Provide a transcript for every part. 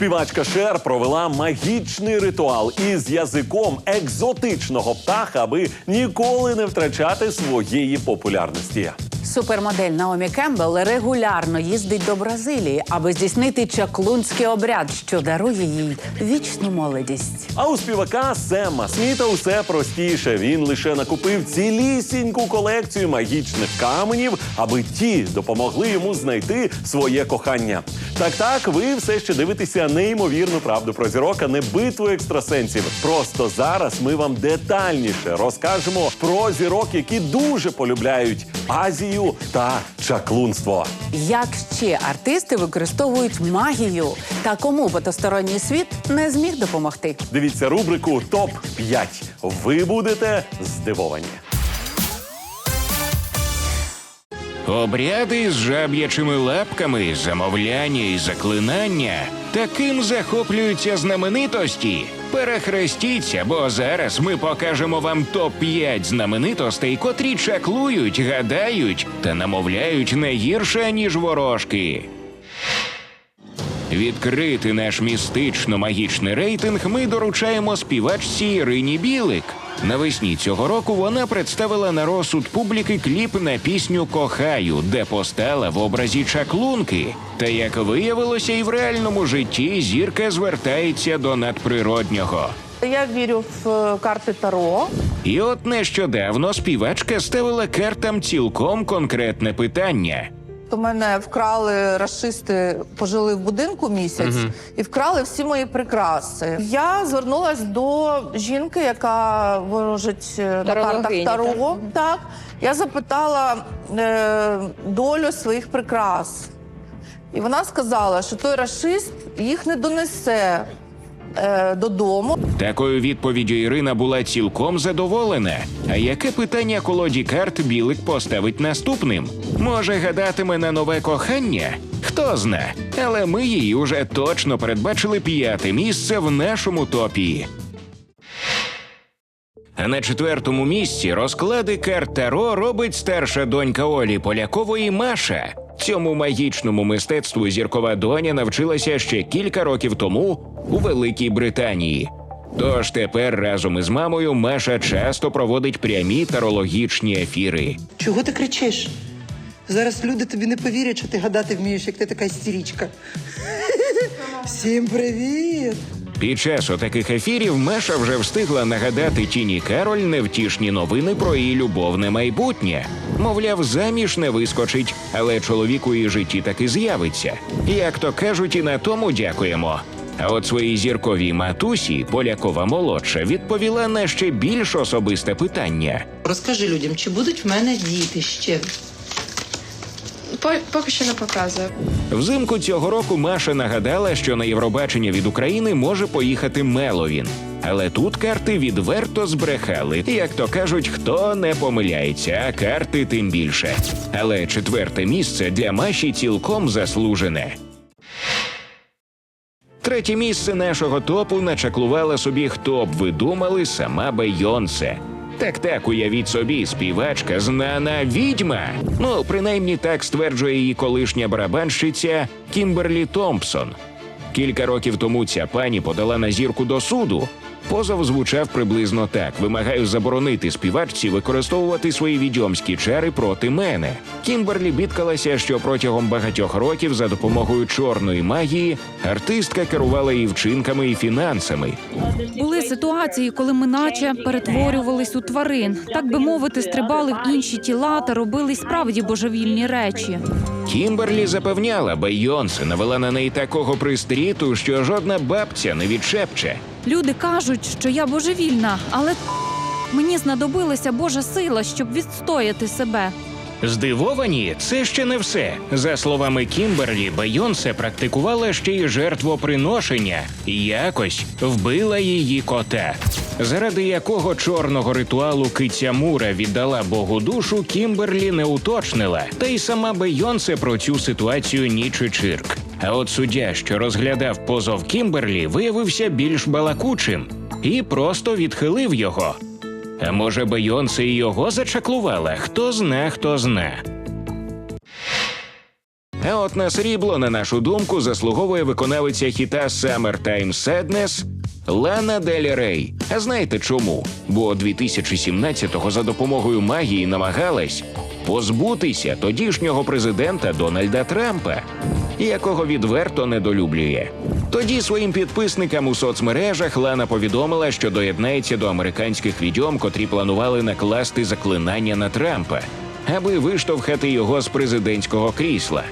Співачка Шер провела магічний ритуал із язиком екзотичного птаха, аби ніколи не втрачати своєї популярності. Супермодель Наомі Кембл регулярно їздить до Бразилії, аби здійснити чаклунський обряд, що дарує їй вічну молодість. А у співака Сема Сміта усе простіше. Він лише накупив цілісіньку колекцію магічних каменів, аби ті допомогли йому знайти своє кохання. Так, так, ви все ще дивитеся неймовірну правду про зірок, а не битву екстрасенсів. Просто зараз ми вам детальніше розкажемо про зірок, які дуже полюбляють Азію та чаклунство. Як ще артисти використовують магію та кому потосторонній світ не зміг допомогти? Дивіться рубрику Топ 5 Ви будете здивовані. Обряди з жаб'ячими лапками, замовляння і заклинання. Таким захоплюються знаменитості. Перехрестіться, бо зараз ми покажемо вам топ-5 знаменитостей, котрі чаклують, гадають та намовляють не гірше, ніж ворожки. Відкрити наш містично-магічний рейтинг ми доручаємо співачці Ірині Білик. Навесні цього року вона представила на розсуд публіки кліп на пісню Кохаю, де постала в образі чаклунки. Та як виявилося, і в реальному житті зірка звертається до надприроднього. Я вірю в е, карти Таро. І от нещодавно співачка ставила картам цілком конкретне питання. То мене вкрали расисти, пожили в будинку місяць і вкрали всі мої прикраси. Я звернулася до жінки, яка ворожить е, на картах Таро. Так. Я запитала е, долю своїх прикрас, і вона сказала, що той расист їх не донесе е, додому. Такою відповіддю Ірина була цілком задоволена. А яке питання колоді карт Білик поставить наступним? Може, гадатиме на нове кохання? Хто зна, але ми її уже точно передбачили п'яте місце в нашому топі. А на четвертому місці розклади карт Таро робить старша донька Олі Полякової Маша. Цьому магічному мистецтву зіркова доня навчилася ще кілька років тому у Великій Британії. Тож тепер разом із мамою Маша часто проводить прямі тарологічні ефіри. Чого ти кричиш? Зараз люди тобі не повірять, що ти гадати вмієш, як ти така істерічка. Всім привіт! Під час отаких ефірів Маша вже встигла нагадати Тіні Кароль невтішні новини про її любовне майбутнє. Мовляв, заміж не вискочить, але чоловік у її житті таки з'явиться. Як то кажуть, і на тому дякуємо. А от своїй зірковій матусі, Полякова молодша, відповіла на ще більш особисте питання. Розкажи людям, чи будуть в мене діти ще? Поки що не показує. Взимку цього року Маша нагадала, що на Євробачення від України може поїхати Меловін. Але тут карти відверто збрехали. Як то кажуть, хто не помиляється, а карти тим більше. Але четверте місце для Маші цілком заслужене. Третє місце нашого топу начаклувала собі, хто б ви думали, сама Бейонсе. Так так уявіть собі, співачка знана відьма. Ну, принаймні так стверджує її колишня барабанщиця Кімберлі Томпсон. Кілька років тому ця пані подала на зірку до суду. Позов звучав приблизно так: вимагаю заборонити співачці використовувати свої відьомські чари проти мене. Кімберлі бідкалася, що протягом багатьох років за допомогою чорної магії артистка керувала і вчинками, і фінансами. Були ситуації, коли ми наче перетворювались у тварин, так би мовити, стрибали в інші тіла та робили справді божевільні речі. Кімберлі запевняла, Бейонсе навела на неї такого пристріту, що жодна бабця не відшепче. Люди кажуть, що я божевільна, але мені знадобилася Божа сила, щоб відстояти себе. Здивовані, це ще не все. За словами Кімберлі, Бейонсе практикувала ще й жертвоприношення і якось вбила її кота. Заради якого чорного ритуалу киця Мура віддала Богу душу, Кімберлі не уточнила. Та й сама Бейонсе про цю ситуацію ніч чирк. А от суддя, що розглядав позов Кімберлі, виявився більш балакучим і просто відхилив його. А може, Бейонсе і його зачаклувала? Хто зна, хто зна. А от на срібло, на нашу думку, заслуговує виконавиця хіта Summertime Sadness Лана Дель Рей. А знаєте чому? Бо 2017-го за допомогою магії намагалась позбутися тодішнього президента Дональда Трампа, якого відверто недолюблює. Тоді своїм підписникам у соцмережах Лана повідомила, що доєднається до американських відьом, котрі планували накласти заклинання на Трампа, аби виштовхати його з президентського крісла.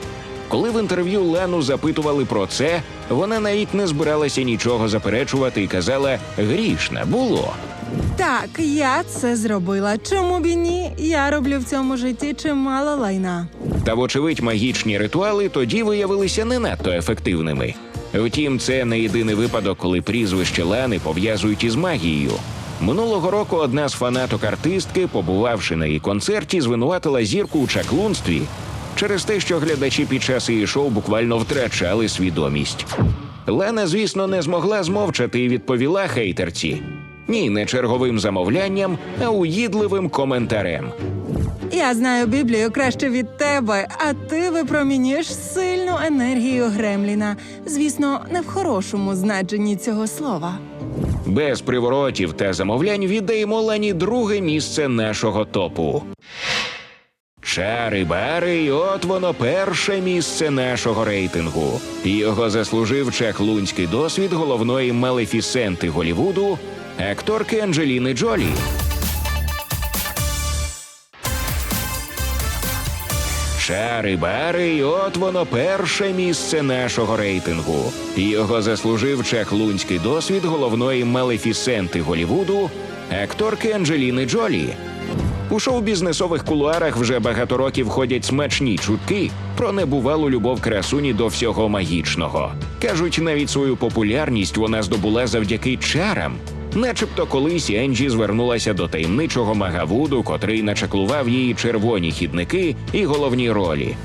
Коли в інтерв'ю Лену запитували про це, вона навіть не збиралася нічого заперечувати і казала: грішна було. Так, я це зробила. Чому б і ні? Я роблю в цьому житті чимало лайна. Та, вочевидь, магічні ритуали тоді виявилися не надто ефективними. Втім, це не єдиний випадок, коли прізвище Лани пов'язують із магією. Минулого року одна з фанаток артистки, побувавши на її концерті, звинуватила зірку у чаклунстві через те, що глядачі під час її шоу буквально втрачали свідомість. Лана, звісно, не змогла змовчати і відповіла хейтерці. Ні, не черговим замовлянням, а уїдливим коментарем. Я знаю Біблію краще від тебе, а ти випромінюєш сильну енергію Гремліна. Звісно, не в хорошому значенні цього слова. Без приворотів та замовлянь віддаємо Лені друге місце нашого топу. Чари бари, і от воно перше місце нашого рейтингу. Його заслужив чахлунський досвід головної малефісенти Голівуду, акторки Анджеліни Джолі. Чари бари, і от воно перше місце нашого рейтингу. Його заслужив чахлунський досвід головної малефісенти Голівуду, акторки Анджеліни Джолі. У шоу-бізнесових кулуарах вже багато років ходять смачні чутки про небувалу любов красуні до всього магічного. Кажуть, навіть свою популярність вона здобула завдяки чарам. Начебто колись Енджі звернулася до таємничого магавуду, котрий начаклував її червоні хідники і головні ролі.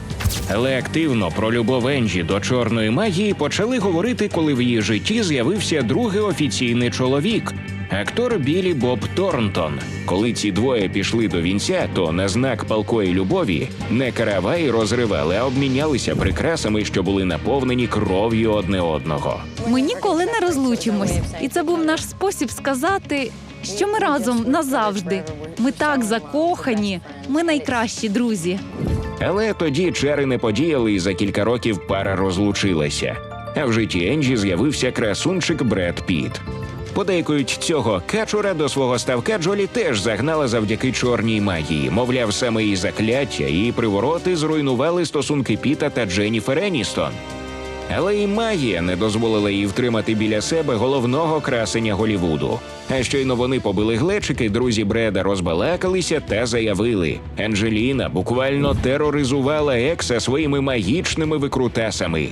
Але активно про любов Енджі до чорної магії почали говорити, коли в її житті з'явився другий офіційний чоловік актор Білі Боб Торнтон. Коли ці двоє пішли до вінця, то на знак палкої любові не караваї розривали, а обмінялися прикрасами, що були наповнені кров'ю одне одного. Ми ніколи не розлучимось, і це був наш спосіб сказати, що ми разом назавжди. Ми так закохані, ми найкращі друзі. Але тоді чари не подіяли, і за кілька років пара розлучилася. А в житті Енджі з'явився красунчик Бред Піт. Подейкують цього качура до свого ставка Джолі теж загнала завдяки чорній магії. Мовляв, саме її закляття і привороти зруйнували стосунки Піта та Дженніфер Еністон. Але і магія не дозволила їй втримати біля себе головного красення Голівуду. А щойно вони побили глечики, друзі Бреда розбалакалися та заявили: Анджеліна буквально тероризувала екса своїми магічними викрутасами.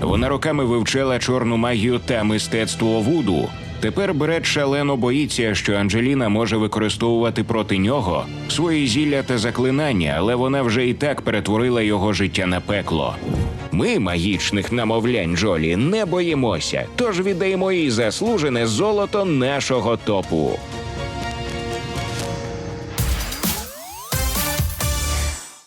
Вона роками вивчала чорну магію та мистецтво вуду. Тепер Бред шалено боїться, що Анджеліна може використовувати проти нього свої зілля та заклинання, але вона вже і так перетворила його життя на пекло. Ми магічних намовлянь Джолі не боїмося, тож віддаємо їй заслужене золото нашого топу.